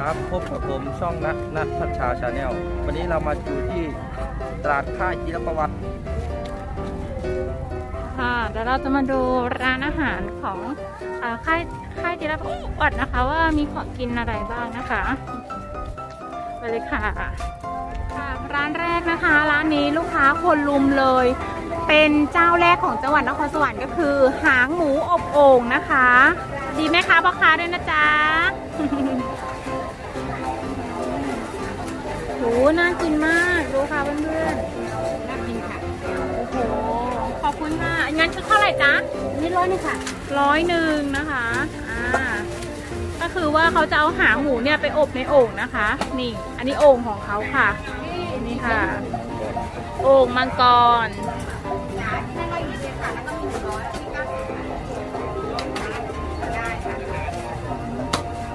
ครับพบกับผมช่องนัทนัทพัชชาชาแนลวันนี้เรามาอยู่ที่ตลาดค่ายจิรประวัติค่ะเดี๋ยวเราจะมาดูร้านอาหารของเออค่ายค่ายจิรประวัตินะคะ ว่ามีของกินอะไรบ้างนะคะไปเลยค่ะค่ะ ร้านแรกนะคะ ร้านนี้ลูกค้าคนลุมเลย เป็นเจ้าแรกของจังหวัดนครสวรรค์ก็คือ หางหมูอบโอ่งนะคะ ดีไหมคะพ่อค้าด้วยนะจ๊ะ น่ากินมากดูค่ะเพื่อนๆน่ากินค่ะ โอ้โห ขอบคุณค่ะ งั้นชุดเท่าไหร่จ๊ะนี่ร้อยนี่ค่ะ ร้อยหนึ่งนะคะ อ่า ก็คือว่าเขาจะเอาหางหมูเนี่ยไปอบในโอ่งนะคะ นี่ อันนี้โอ่งของเขาค่ะ นี่ค่ะ โอ่งมังกร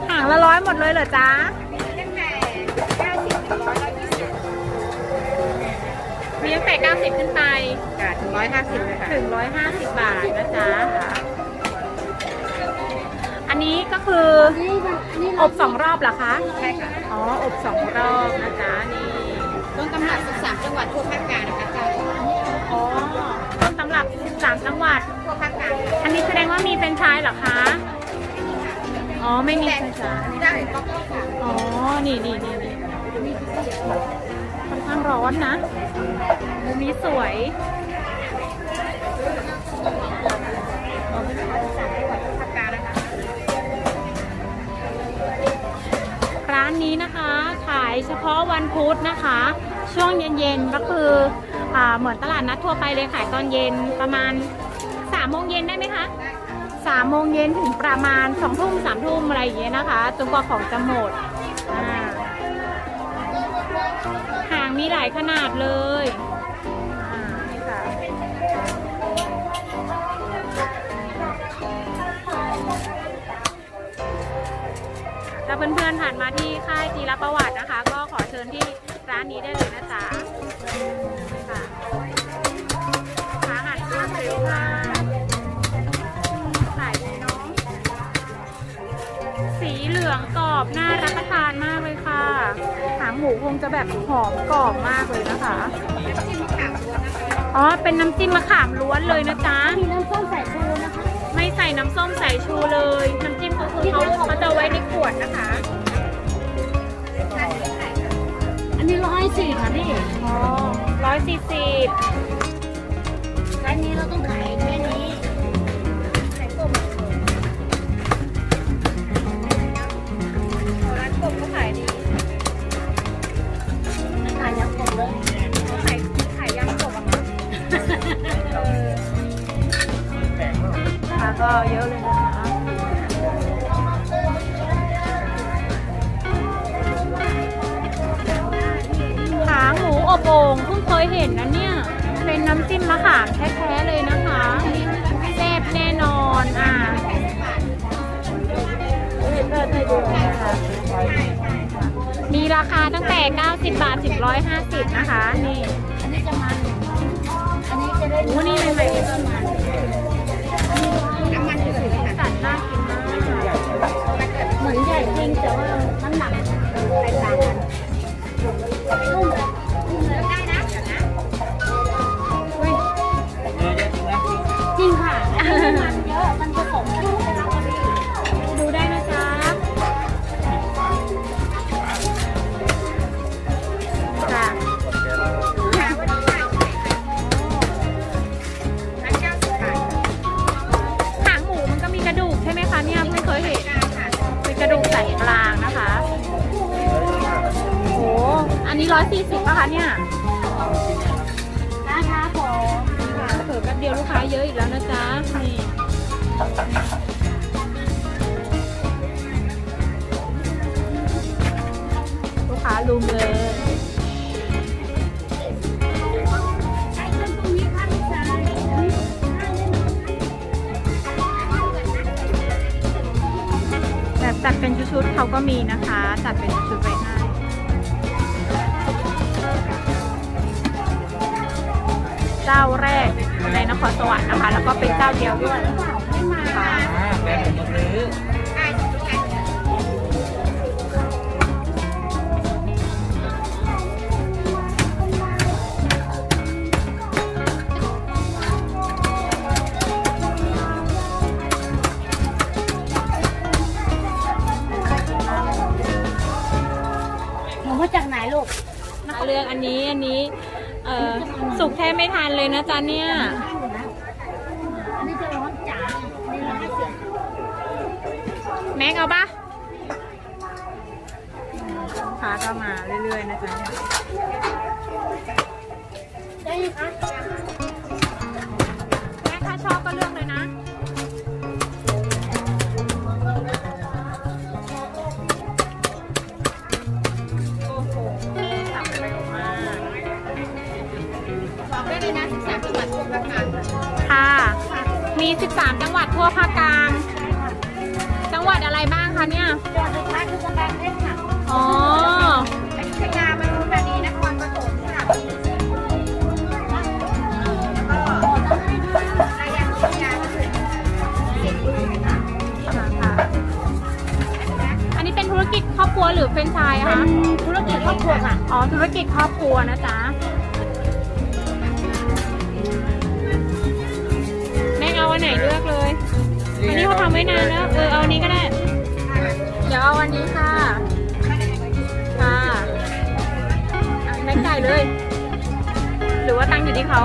หางละร้อยหมดเลยเหรอจ๊ะมีตั้งแต่ 90 ขึ้นไปจ้ะถึงร้อยห้าสิบเลยค่ะถึง150 บาทนะจ๊ะอันนี้ก็คือนี่ค่ะอันนี้อบสองรอบเหรอคะใช่ค่ะอ๋ออบสองรอบนะจ๊ะนี่ต้นตำรับ13จังหวัดทั่วภาคกลางนะคะเจ้าอ๋อต้นตำรับ13จังหวัด ทั่วภาคกลางอันนี้แสดงว่ามีเป็นไชายเหรอคะอ๋อไม่มีเป็นไชายได้ก็ค่ะอ๋อนี่นี่นี่นี่ค่อนข้างร้อนนะ มุมนี้สวยภาคกลางนะคะร้านนี้นะคะขายเฉพาะวันพุธนะคะ ช่วงเย็นๆก็คืออเหมือนตลาดนัดทั่วไปเลยขายตอนเย็นประมาณ3โมงเย็นได้ไหมคะ3โมงเย็นถึงประมาณ2ทุ่ม3ทุ่มอะไรอย่างเงี้ยนะคะจนกว่าของจะหมดอ่าหางมีหลายขนาดเลย ถ้าเพื่อนๆผ่านมาที่ค่ายจีรประวัตินะคะ ก็ขอเชิญที่ร้านนี้ได้เลยนะจ๊ะค่ะอาหารรวดเร็วมากขายดีเนาะสีเหลืองกรอบน่ารับประทานมากเลยค่ะ หางหมูคงจะแบบหอมกรอบมากเลยนะคะที่มะขามล้วนนะคะอ๋อเป็นน้ำจิ้มมะขามล้วนเลยนะจ๊ะมีน้ำส้มสายชูนะคะ ไม่ใส่น้ำส้มสายชูเลย น้ำจิ้มก็คือเขาเขาจะไว้ในขวดนะคะ อันนี้ร้อยสี่ค่ะนี่อ๋อร้อยสี่สิบร้านนี้เราต้องขาย งเพิ่งเคยเห็นนะเนี่ย เป็นน้ำจิ้มมะขามแท้ๆเลยนะคะแซ่บแน่นอนอะมีราคาตั้งแต่ 90 บาทถึง150 นะคะ นี่ อันนี้จะมัน อันนี้จะได้โอ้นี่ใหม่ๆเลยน้ำมันเดือดเลยค่ะสันน่ากินมากเหมือนใหญ่จริงแต่ว่าน้ำหนักแตกต่าง ร้อยสี่สิบป่ะคะเนี่ยนะคะผมเผื่อแป๊บเดียวลูกค้าเยอะอีกแล้วนะจ๊ะ นี่ลูกค้าลุมเลยแบบจัดเป็นชุดๆเขาก็มีนะคะ จัดเป็นชุดๆไว้ให้ เจ้าแรกในนครสวรรค์นะคะ แล้วก็เป็นเจ้าเดียวด้วยค่ะมาจากไหนลูก เรื่องอันนี้อันนี้ เออสุกแทบไม่ทันเลยนะจ๊ะเนี่ย นี่จะร้อนจ๋านี่ร้อนเสียแม็กเอาปะลูกค้าก็มาเรื่อยๆนะจ๊ะเนี่ย ได้ไหมคะ มี 13 จังหวัดทั่วภาคกลาง จังหวัดอะไรบ้างคะเนี่ย จังหวัดสุพรรณคือกำแพงเพชรค่ะอ๋ออยุธยาปทุมธานีนครปฐมค่ะแล้วก็ระยองพัทยาก็คือสิบเลยค่ะค่ะ อันนี้เป็นธุรกิจครอบครัวหรือเป็นไชายอะเป็คะนธุรกิจครอบครัวค่ะ อ๋อ ธุรกิจครอบครัวนะจ๊ะ เอาอันไหนเลือกเลย อันนี้เขาทำไว้นานแล้ว เออเอาอันนี้ก็ได้ เดี๋ยวเอาอันนี้ค่ะ ค่ะอะแม่จ่ายเลย หรือว่าตั้งอยู่ที่เขา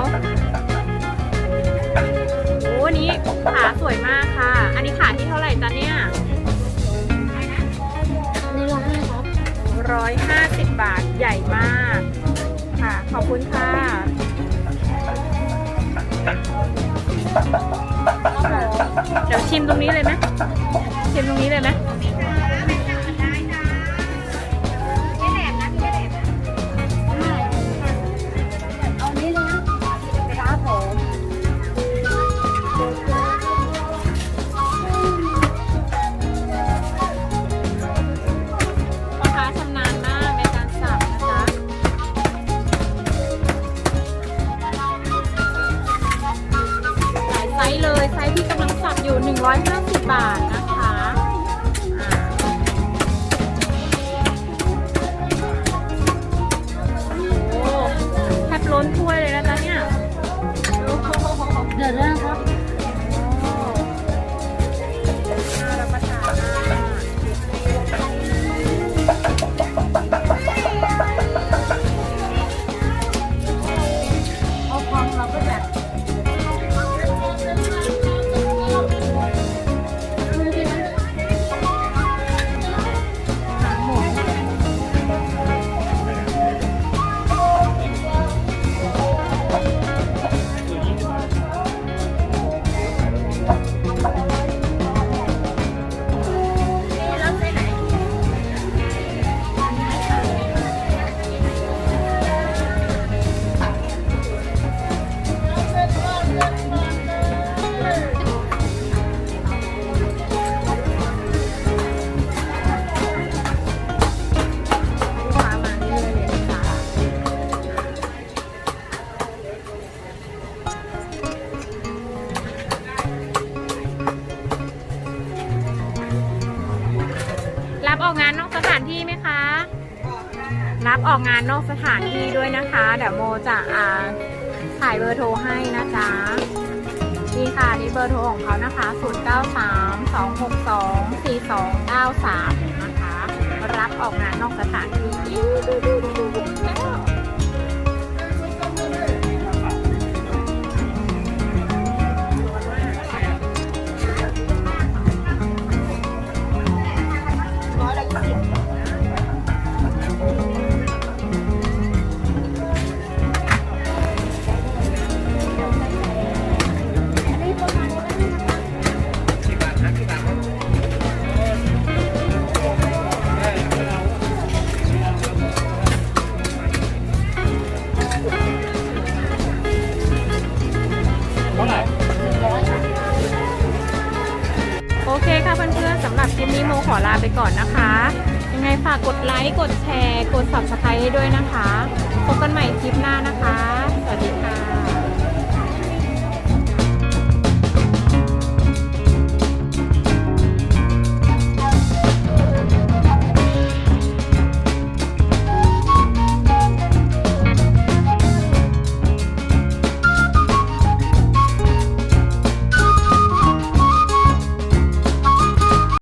โอ้อันนี้ขาสวยมากค่ะ อันนี้ขาที่เท่าไหร่จ๊ะเนี่ยนี่ร้อนไหมครับร้อยห้าสิบบาทใหญ่มาก ค่ะ ขอบคุณค่ะ ชิมตรงนี้เลยไหมชิมตรงนี้เลยไหม ออกงานนอกสถานที่ด้วยนะคะ เดี๋ยวโมจะอ่าถ่ายเบอร์โทรให้นะจ๊ะนี่ค่ะนี่เบอร์โทรของเขานะคะ 0 9 3 2 6 2 4 2 9 3 นะคะ รับออกงานนอกสถานที่ ลาไปก่อนนะคะ ยังไงฝากกดไลค์ กดแชร์ กด subscribe ให้ด้วยนะคะ พบกันใหม่คลิปหน้านะคะสวัสดีค่ะ